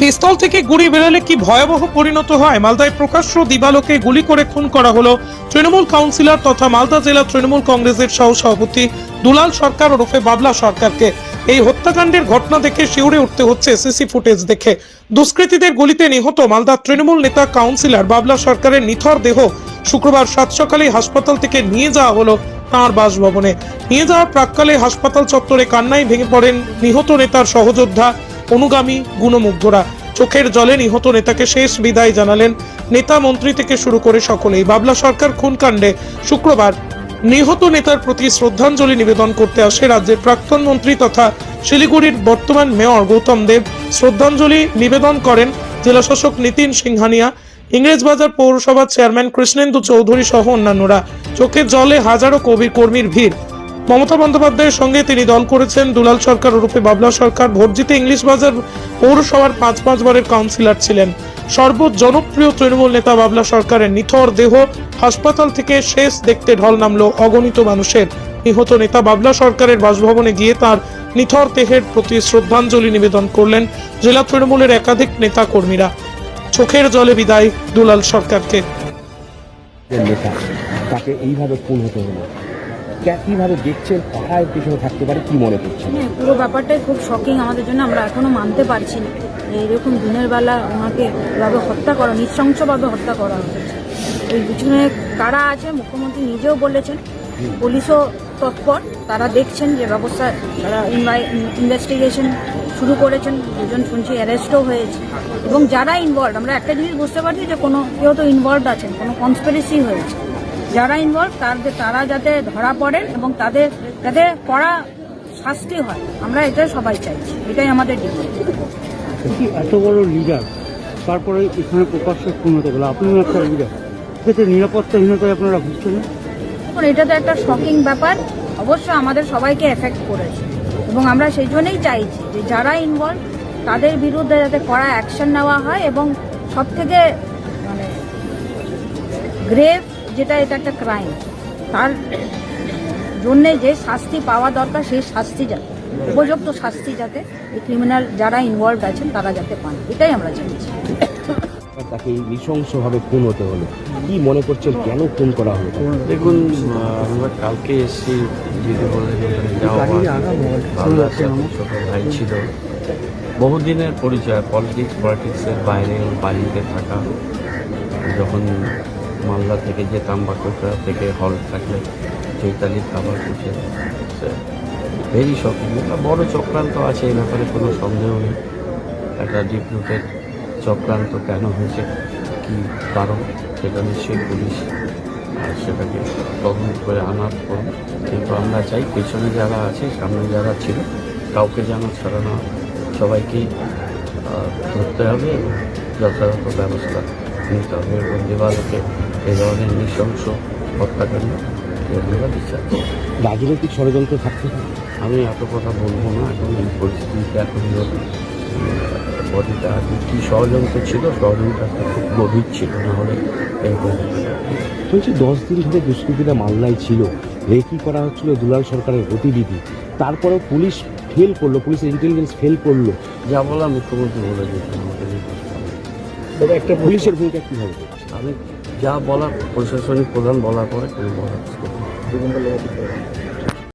পিস্তল থেকে গুলি বেরোলে কি ভয়াবহ পরিণত হয়? মালদায় প্রকাশ্য দিবালোকে গুলি করে খুন করা হলো তৃণমূল কাউন্সিলর তথা মালদা জেলা তৃণমূল কংগ্রেসের সহ সভাপতি দুলাল সরকার ওরফে বাবলা সরকারকে। এই হত্যাকাণ্ডের ঘটনা দেখে শিউরে উঠতে হচ্ছে সিসি ফুটেজ দেখে। দুষ্কৃতীদের গুলিতে নিহত মালদা তৃণমূল নেতা কাউন্সিলর বাবলা সরকারের নিথর দেহ শুক্রবার সাত সকালে হাসপাতাল থেকে নিয়ে যাওয়া হলো তাঁর বাসভবনে। নিয়ে যাওয়ার প্রাককালে হাসপাতাল চত্বরে কান্নায় ভেঙে পড়েন নিহত নেতার সহযোদ্ধা অনুগামী গুণমুগ্ধরা। চোখের জলে নিহত নেতাকে শেষ বিদায় জানালেন নেতা মন্ত্রী থেকে শুরু করে সকলেই। বাবলা সরকার খুনকাণ্ডে শুক্রবার নিহত নেতার প্রতি শ্রদ্ধাঞ্জলি নিবেদন করতে আসে রাজ্যের প্রাক্তন মন্ত্রী তথা শিলিগুড়ির বর্তমান মেয়র গৌতম দেব। শ্রদ্ধাঞ্জলি নিবেদন করেন জেলাশাসক নীতিন সিংহানিয়া, ইংরেজবাজার পৌরসভার চেয়ারম্যান কৃষ্ণেন্দু চৌধুরী সহ অন্যান্যরা। চোখের জলে হাজারো কবি কর্মীর ভিড়। মমতা বন্দ্যোপাধ্যায়ের সঙ্গে তিনি দল করেছেন। দুলাল সরকার ওরূপে বাবলা সরকার। ভোট জিতে ইংলিশ বাজার পৌরসভার পাঁচ পাঁচবারের কাউন্সিলর ছিলেন। সর্বজনপ্রিয় তৃণমূল নেতা বাবলা সরকারের নিথর দেহ হাসপাতাল থেকে শেষ দেখতে ঢল নামলো অগণিত মানুষের। নিহত নেতা বাবলা সরকারের বাসভবনে গিয়ে তার নিথর দেহের প্রতি শ্রদ্ধাঞ্জলি নিবেদন করলেন জেলা তৃণমূলের একাধিক নেতা কর্মীরা চোখের জলে বিদায় দুলাল সরকারকে। তাকে এইভাবে খুন হতে হলো। কীভাবে দেখছেন কারা এর পিছনে থাকতে পারে কি মনে করছেন? হ্যাঁ পুরো ব্যাপারটাই খুব শকিং আমাদের জন্য আমরা এখনও মানতে পারছি না। এরকম দিনের বেলা ওনাকে এভাবে হত্যা করা নৃশংসভাবে হত্যা করা হয়েছে। এই পিছনে কারা আছে মুখ্যমন্ত্রী নিজেও বলেছেন। পুলিশও তৎপর তারা দেখছেন যে ব্যবস্থা তারা ইনভেস্টিগেশন শুরু করেছেন দুজন শুনছি অ্যারেস্টও হয়েছে। এবং যারা ইনভলভ আমরা একটা জিনিস বুঝতে পারছি যে কোনো কেউ তো ইনভলভ আছেন কোনো কনস্পিরেসি হয়েছে। যারা ইনভলভ তাদের তারা যাতে ধরা পড়েন এবং তাদের যাতে কড়া শাস্তি হয় আমরা এটা সবাই চাইছি। এটাই আমাদের ডিমান্ড। এত বড় লিডার তারপরে এখানে প্রকাশ্যে খুন হতে গেল আপনিও একটা লিডার সেক্ষেত্রে নিরাপত্তাহীনতায় আপনারা ভুগছেন? এখন এটা তো একটা শকিং ব্যাপার। অবশ্য আমাদের সবাইকে এফেক্ট করেছে। এবং আমরা সেই জন্যই চাইছি যে যারা ইনভলভ তাদের বিরুদ্ধে যাতে কড়া অ্যাকশন নেওয়া হয় এবং সব থেকে মানে গ্রেভ যেটা এটা একটা ক্রাইম তার জন্যে যে শাস্তি পাওয়া দরকার সেই শাস্তি যাতে উপযুক্ত শাস্তি যাতে এই ক্রিমিনাল যারা ইনভলভ আছেন তারা যাতে পান। এটাই আমরা চাইছি। তাকে এই নৃশংসভাবে খুন হতে হলো। কি মনে করছেন কেন খুন করা হলো? দেখুন আমরা কালকে এসেছি দিদি বলে ছোট ভাই ছিল। বহুদিনের পরিচয় পলিটিক্স পলিটিক্সের বাইরে বাড়িতে থাকা। যখন মালদা থেকে যেতাম বা থেকে হল থাকলে চৈতালির খাবার খুঁজে ভেরি শপিং একটা বড় চক্রান্ত আছে, এই ব্যাপারে কোনো সন্দেহ নেই। একটা ডিপ্লুটেড চক্রান্ত কেন হয়েছে, কি কারণ, সেটা নিশ্চয়ই পুলিশ, আর সেটাকে তদন্ত করে আনার পর। কিন্তু আমরা চাই পেছনে যারা আছে, সামনে যারা ছিল, কাউকে যেন ছাড়া না হয়। সবাইকেই ধরতে হবে এবং যথাযথ ব্যবস্থা নিতে হবে। এবং দেওয়ালকে এই ধরনের নৃশংস হত্যাকাণ্ড এগুলো বিচার। রাজনৈতিক ষড়যন্ত্র থাকতে আমি এত কথা বলব না এখন এই পরিস্থিতিতে এখন বডিটা কী ষড়যন্ত্র ছিল ষড়যন্ত্রটা খুব গভীর ছিল না হলে এরকম বলছি দশ দিন ধরে দুষ্কৃতীরা মাল্লায় ছিল। রেকি করা হচ্ছিল দুলাল সরকারের গতিবিধি। তারপরেও পুলিশ ফেল করল পুলিশের ইন্টেলিজেন্স ফেল করল। যা বলা মুখ্যমন্ত্রী বলে দিয়েছেন আমাকে হবে। একটা পুলিশের ভূমিকা কী হবে আমি যা বলার প্রশাসনিক প্রধান বলার পরে কোনো বলার।